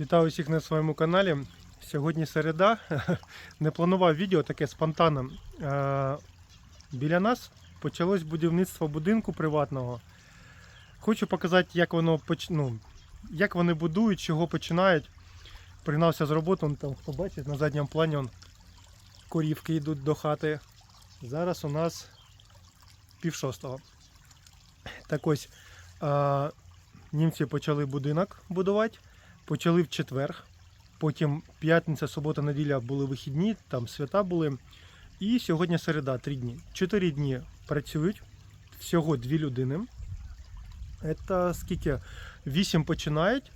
Вітаю усіх на своєму каналі. Сьогодні середа. Не планував відео таке спонтанно. Е, Біля нас почалось будівництво будинку приватного. Хочу показати, як воно ну, як вони будують, чого починають. Пригнався з роботи, там хто бачить, на задньому плані он, корівки йдуть до хати. Зараз у нас пів шостого. Так ось е, німці почали будинок будувати. Почали в четвер. Потім п'ятниця, субота, неділя були вихідні, там свята були. І сьогодні середа, три дні. Чотири дні працюють. Всього дві людини. Це скільки? Вісім починають,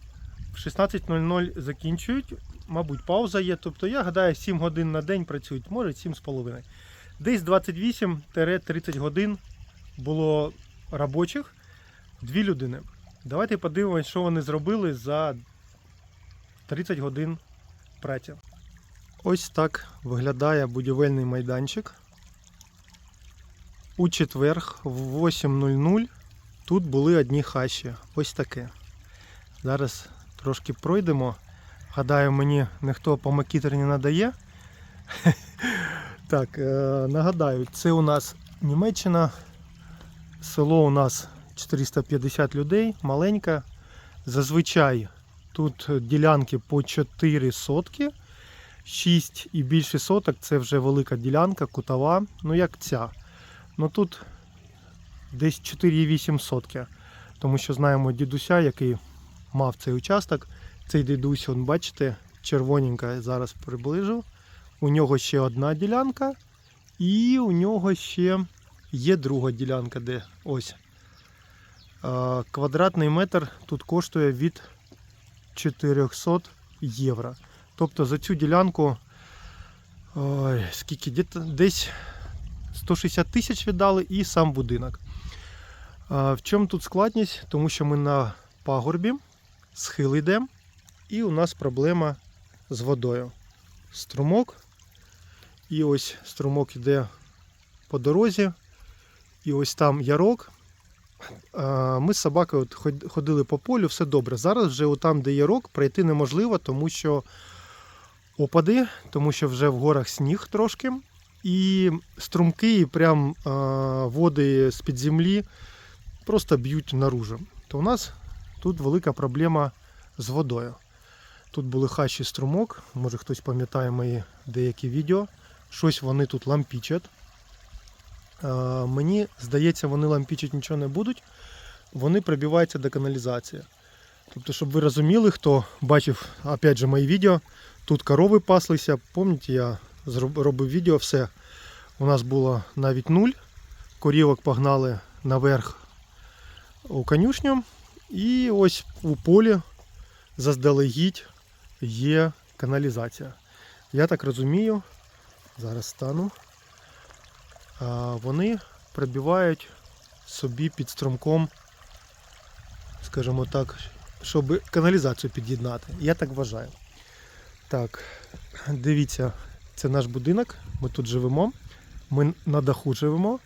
в 16.00 закінчують. Мабуть, пауза є. Тобто, я гадаю, 7 годин на день працюють, може 7,5. Десь 28-30 годин було робочих. Дві людини. Давайте подивимось, що вони зробили за 30 годин праці. Ось так виглядає будівельний майданчик. У четверг в 8.00 тут були одні хащі. Ось таке. Зараз трошки пройдемо. Гадаю, мені ніхто по макітері не надає. Так, е, нагадаю, це у нас Німеччина. Село у нас 450 людей, маленьке. Зазвичай Тут ділянки по 4 сотки, 6 і більше соток це вже велика ділянка, кутова, ну як ця. Ну тут десь 4,8 сотки. Тому що знаємо дідуся, який мав цей участок. Цей дідусь, он, бачите, червоненька, зараз приближу. У нього ще одна ділянка, і у нього ще є друга ділянка, де ось. Квадратний метр тут коштує від 400 євро. Тобто за цю ділянку ой, скільки Десь- десь 160 тисяч віддали і сам будинок. А, в чому тут складність? Тому що ми на пагорбі, схил йдемо, і у нас проблема з водою. Струмок. І ось струмок йде по дорозі. І ось там ярок. А, Ми з собакою ходили по полю, все добре. Зараз вже там, де є рок, пройти неможливо, тому що опади, тому що вже в горах сніг трошки. І струмки, і прям води з-під землі просто б'ють наружу. То у нас тут велика проблема з водою. Тут були хащі струмок, може хтось пам'ятає мої деякі відео. Щось вони тут лампічать. Мені здається, вони лампічить нічого не будуть, вони прибиваються до каналізації. Тобто, щоб ви розуміли, хто бачив опять же мої відео, тут корови паслися. Пам'ятаєте, я робив відео, все. У нас було навіть нуль. Корівок погнали наверх у конюшню. І ось у полі заздалегідь є каналізація. Я так розумію, зараз стану вони пробивають собі під струмком, скажімо так, щоб каналізацію під'єднати. Я так вважаю. Так, дивіться, це наш будинок, ми тут живемо, ми на даху живемо.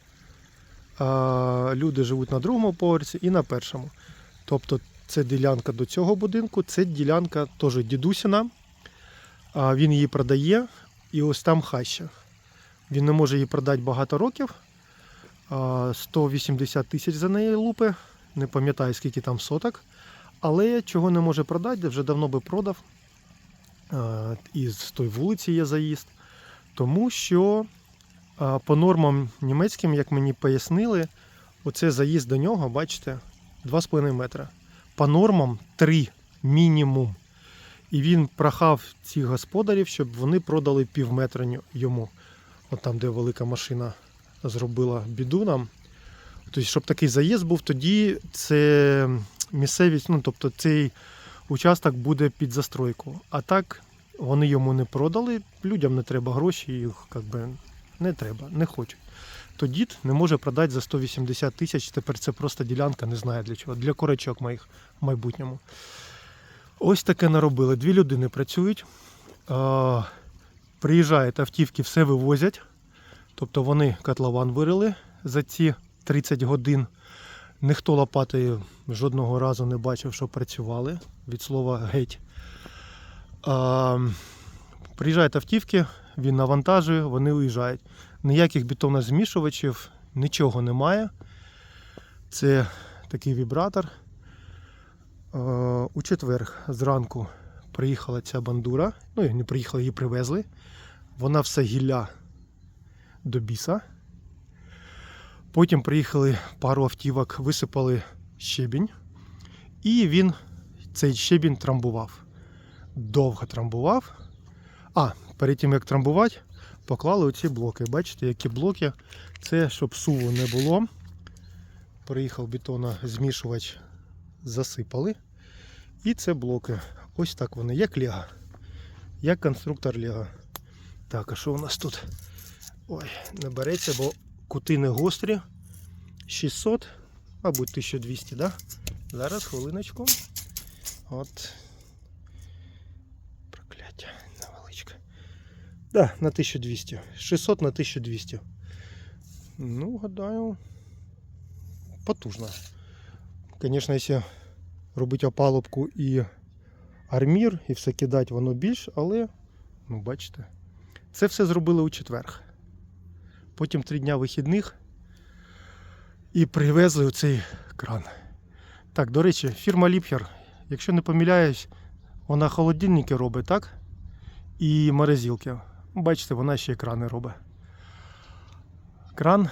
Люди живуть на другому поверсі і на першому. Тобто це ділянка до цього будинку, це ділянка теж дідусіна. Він її продає, і ось там хаща. Він не може її продати багато років. 180 тисяч за неї лупи. Не пам'ятаю, скільки там соток. Але чого не може продати, вже давно би продав. І з тої вулиці є заїзд. Тому що по нормам німецьким, як мені пояснили, оце заїзд до нього, бачите, 2,5 метра. По нормам 3 мінімум. І він прохав цих господарів, щоб вони продали пів метра йому от там, де велика машина зробила біду нам. Тобто, щоб такий заїзд був, тоді це місцевість, ну тобто цей участок буде під застройку. А так вони йому не продали, людям не треба гроші, їх як би, не треба, не хочуть. То дід не може продати за 180 тисяч, тепер це просто ділянка, не знаю для чого, для корочок моїх в майбутньому. Ось таке наробили. Дві людини працюють. Приїжджають автівки, все вивозять. Тобто вони котлован вирили за ці 30 годин. Ніхто лопатою жодного разу не бачив, що працювали від слова геть. А, приїжджають автівки, він навантажує, вони уїжджають. Ніяких бетонозмішувачів, нічого немає. Це такий вібратор. У четвер зранку приїхала ця бандура. Ну, не приїхала, її привезли. Вона все гілля до біса. Потім приїхали пару автівок, висипали щебінь. І він цей щебінь трамбував. Довго трамбував. А, перед тим як трамбувати, поклали оці блоки. Бачите, які блоки? Це щоб суву не було. Приїхав бетонозмішувач, засипали. І це блоки. Ось так вони, як Лего. Як конструктор Лего. Так, а що у нас тут? Ой, не береться, бо кути не гострі. 600, мабуть, 1200, да? Зараз хвилиночку. От. Прокляття невеличке. Да, на 1200. 600 на 1200. Ну, гадаю, потужно. Звісно, якщо робити опалубку і армір, і все кидати, воно більш, але, ну, бачите, це все зробили у четверг. Потім три дня вихідних і привезли оцей кран. Так, до речі, фірма Ліпхер, якщо не помиляюсь, вона холодильники робить, так? І морозилки. Бачите, вона ще екрани робить. Кран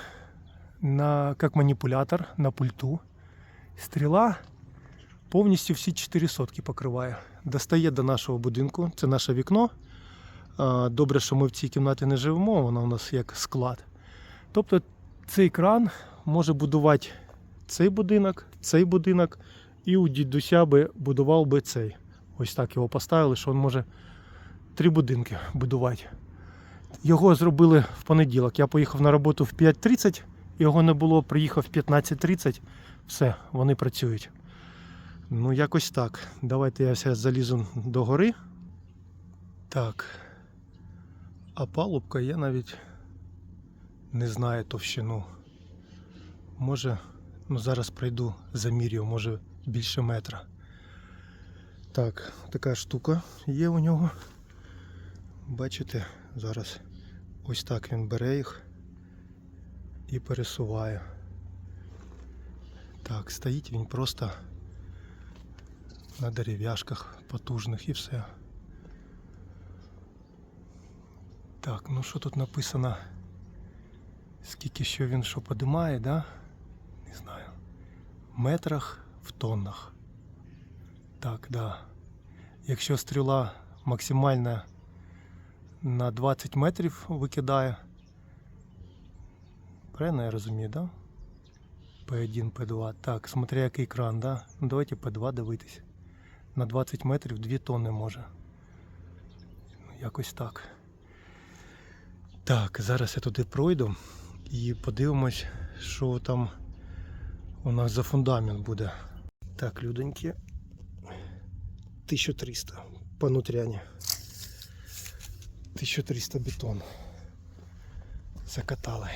на, як маніпулятор на пульту. Стріла повністю всі 4 сотки покриває. Достає до нашого будинку. Це наше вікно. Добре, що ми в цій кімнаті не живемо, вона у нас як склад. Тобто цей кран може будувати цей будинок, цей будинок, і у дідуся би будував би цей. Ось так його поставили, що він може три будинки будувати. Його зробили в понеділок. Я поїхав на роботу в 5.30, його не було, приїхав в 15.30. Все, вони працюють. Ну, якось так. Давайте я зараз залізу до гори. Так. А палубка я навіть не знаю товщину. Може, ну зараз пройду замірю, може більше метра. Так, така штука є у нього. Бачите, зараз ось так він бере їх і пересуває. Так, стоїть він просто на дерев'яшках потужних і все. Так, ну що тут написано? Скільки що він що подимає, да? Не знаю. Метрах в тоннах. Так, да. Якщо стріла максимальна на 20 метрів викидає. Правильно я розумію, да? P1, P2. Так, смотря який кран, да? Давайте P2 дивитись. На 20 метрів 2 тонни може. Ну, якось так. Так, зараз я туди пройду і подивимось, що там у нас за фундамент буде. Так, людоньки. 1300 по нутряні. 1300 бетон. Закатали.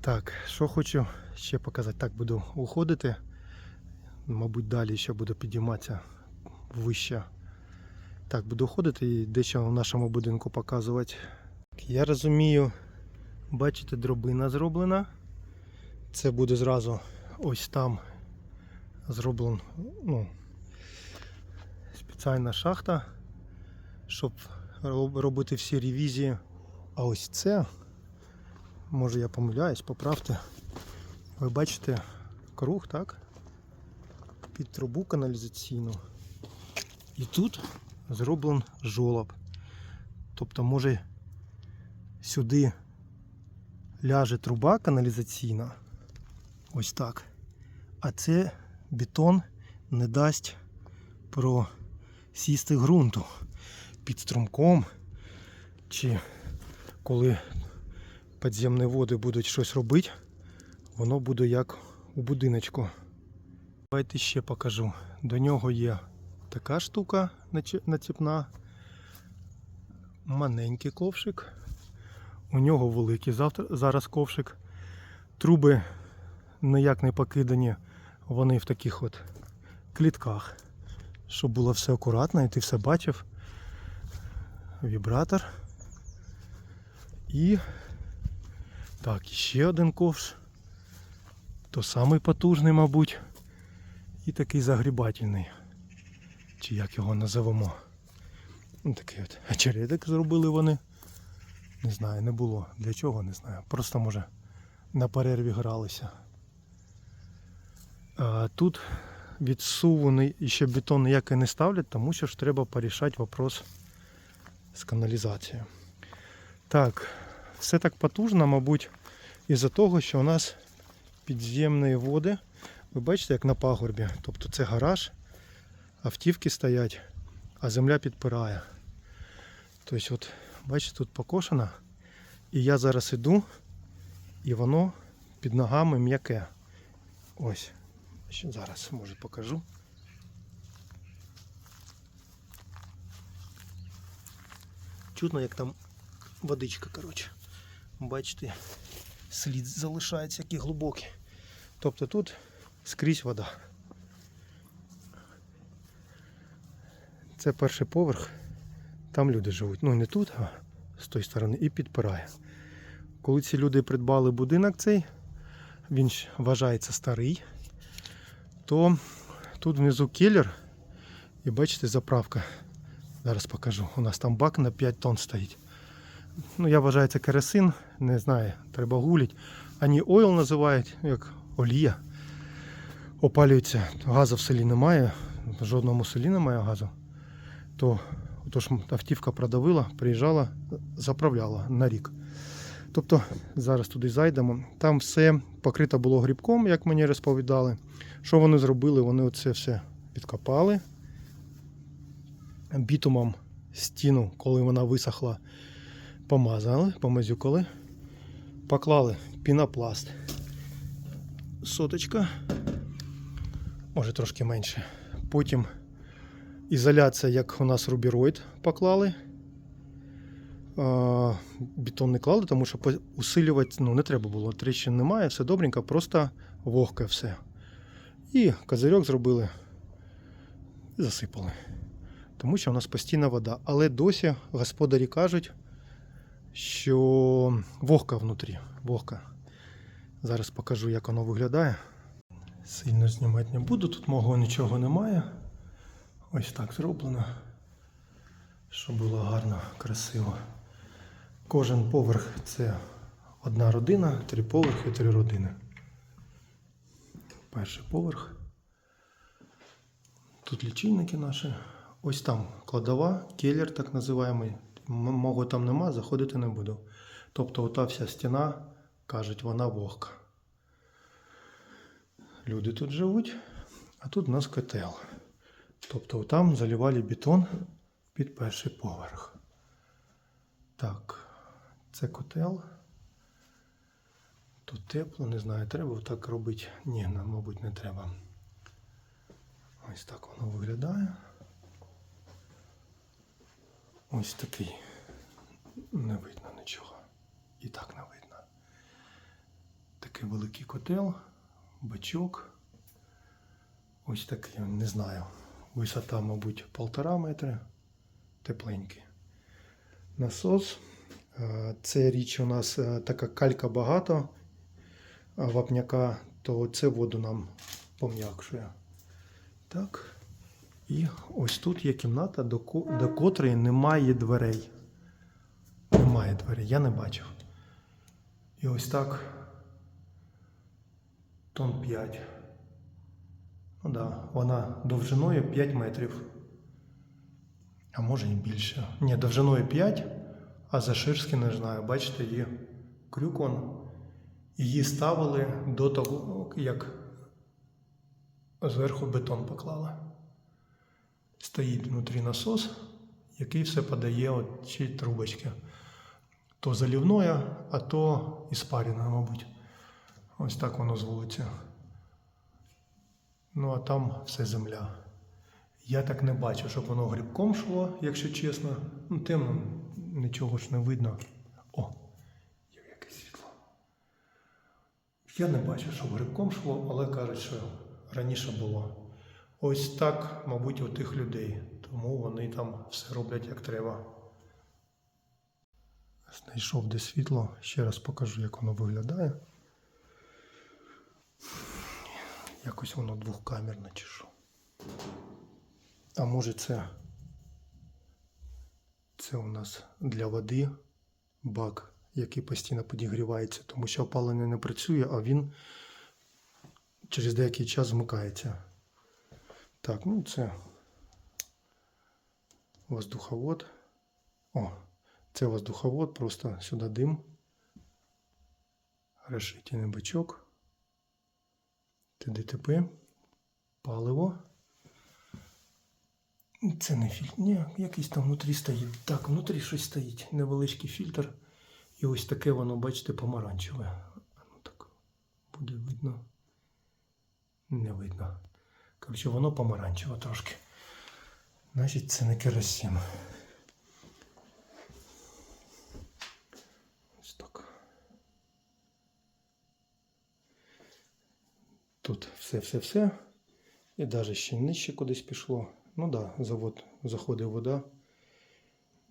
Так, що хочу ще показати. Так, буду уходити. Мабуть, далі ще буду підійматися вище. Так, буду ходити і дещо в нашому будинку показувати. Я розумію, бачите, дробина зроблена. Це буде зразу ось там зроблена ну, спеціальна шахта, щоб робити всі ревізії. А ось це, може я помиляюсь, поправте. Ви бачите круг, так? Під трубу каналізаційну. І тут зроблен жолоб. Тобто, може, сюди ляже труба каналізаційна. Ось так. А це бетон не дасть просісти ґрунту під струмком. Чи коли підземні води будуть щось робити, воно буде як у будиночку. Давайте ще покажу. До нього є така штука націпна, маленький ковшик. У нього великий зараз ковшик. Труби ніяк не покидані, вони в таких от клітках. щоб було все акуратно і ти все бачив. Вібратор. І так, ще один ковш. То самий потужний, мабуть. І такий загрібательний. Чи як його називемо. Ну, такий от очередик зробили вони. Не знаю, не було. Для чого, не знаю. Просто може на перерві гралися. А тут відсуваний ще бетон ніякий не ставлять, тому що ж треба порішати вопрос з каналізацією. Так, все так потужно, мабуть, із-за того, що у нас підземні води. Ви бачите, як на пагорбі. Тобто це гараж, автівки стоять, а земля підпирає. Тобто, от, бачите, тут покошено. І я зараз іду, і воно під ногами м'яке. Ось. Ще Зараз може покажу. Чутно, як там водичка, коротше. Бачите, слід залишається який глибокий. Тобто тут скрізь вода. Це перший поверх, там люди живуть. Ну не тут, а з тої сторони, і підпирає. Коли ці люди придбали будинок цей, він вважається старий, то тут внизу келер, і бачите, заправка. Зараз покажу. У нас там бак на 5 тонн стоїть. Ну, я вважаю, це керосин, не знаю, треба гулять. Ані ойл називають, як олія. Опалюється. Газу в селі немає, в жодному селі немає газу. То отож автівка продавила, приїжджала, заправляла на рік. Тобто зараз туди зайдемо. Там все покрито було грибком, як мені розповідали. Що вони зробили? Вони оце все відкопали бітумом стіну, коли вона висохла, помазали, помазюкали, поклали пінопласт. Соточка, може трошки менше. Потім ізоляція, як у нас рубіроїд поклали. Бетон не клали, тому що усилювати ну, не треба було. Тріщин немає, все добренько, просто вогке все. І козирьок зробили і засипали тому що у нас постійна вода. Але досі господарі кажуть, що вогка внутрі. Вогка. Зараз покажу, як воно виглядає. Сильно знімати не буду, тут мого нічого немає. Ось так зроблено, щоб було гарно, красиво. Кожен поверх це одна родина, три поверхи, три родини. Перший поверх. Тут лічильники наші. Ось там кладова, келер так називаємий. Мого там нема, заходити не буду. Тобто ота вся стіна, кажуть, вона вогка. Люди тут живуть, а тут у нас котел. Тобто там заливали бетон під перший поверх. Так, це котел. Тут тепло, не знаю, треба так робити. Ні, нам, мабуть, не треба. Ось так воно виглядає. Ось такий. Не видно нічого. І так не видно. Такий великий котел, бачок. Ось такий, не знаю. Висота, мабуть, полтора метри. Тепленький. Насос. Е, Це річ у нас е, така калька багато вапняка, то це воду нам пом'якшує. Так. І ось тут є кімната, до, до котрої немає дверей. Немає дверей, я не бачив. І ось так. Тон 5. Ну да, вона довжиною 5 метрів. А може і більше. Ні, довжиною 5, а заширськи не знаю. Бачите, є крюк он. Її ставили до того, як зверху бетон поклали. Стоїть внутрі насос, який все подає от ці трубочки. То заливное, а то іспаріне, мабуть. Ось так воно з. Ну, а там все земля. Я так не бачу, щоб воно грибком шло, якщо чесно. Ну, темно, нічого ж не видно. О, є якесь світло. Я не бачу, щоб грибком шло, але кажуть, що раніше було. Ось так, мабуть, у тих людей. Тому вони там все роблять як треба. Знайшов де світло. Ще раз покажу, як воно виглядає. Якось воно двохкамерне чи що. А може це. Це у нас для води бак, який постійно підігрівається, тому що опалення не працює, а він через деякий час вмикається. Так, ну це воздуховод. О, це воздуховод, просто сюди дим. Решительний бичок. ТДТП. Паливо. Це не фільтр. Ні, якийсь там внутрі стоїть. Так, внутрі щось стоїть. Невеличкий фільтр. І ось таке воно, бачите, помаранчеве. Ну так, буде видно. Не видно. Коротше, воно помаранчеве трошки. Значить, це не керосин. Тут все-все-все. І навіть ще нижче кудись пішло. Ну так, да, завод заходить вода.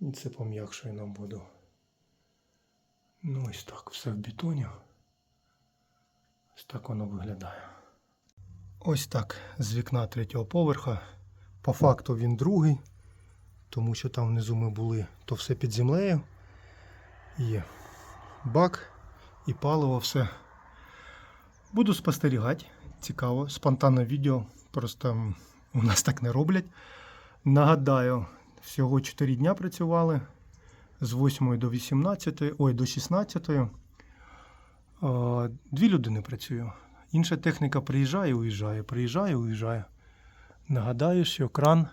І це пом'якшує нам воду. Ну ось так, все в бетоні. Ось так воно виглядає. Ось так з вікна третього поверха. По факту він другий, тому що там внизу ми були, то все під землею. І бак, і паливо, все. Буду спостерігати. Цікаво, спонтанне відео. Просто у нас так не роблять. Нагадаю, всього 4 дня працювали з 8 до 18, ой, до 16. Е, Дві людини працюю. Інша техніка приїжджає, уїжджає, приїжджає, уїжджає. Нагадаю, що кран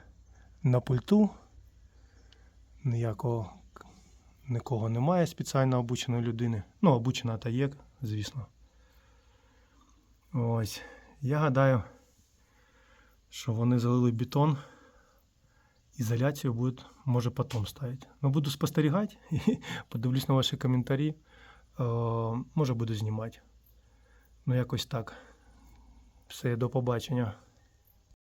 на пульту. Ніякого нікого немає спеціально обученої людини. Ну, обучена та є, звісно. Ось. Я гадаю, що вони залили бетон. Ізоляцію будуть, може, потім ставити. Ну, буду спостерігати і подивлюсь на ваші коментарі. Е, може, буду знімати. Ну, якось так. Все, до побачення.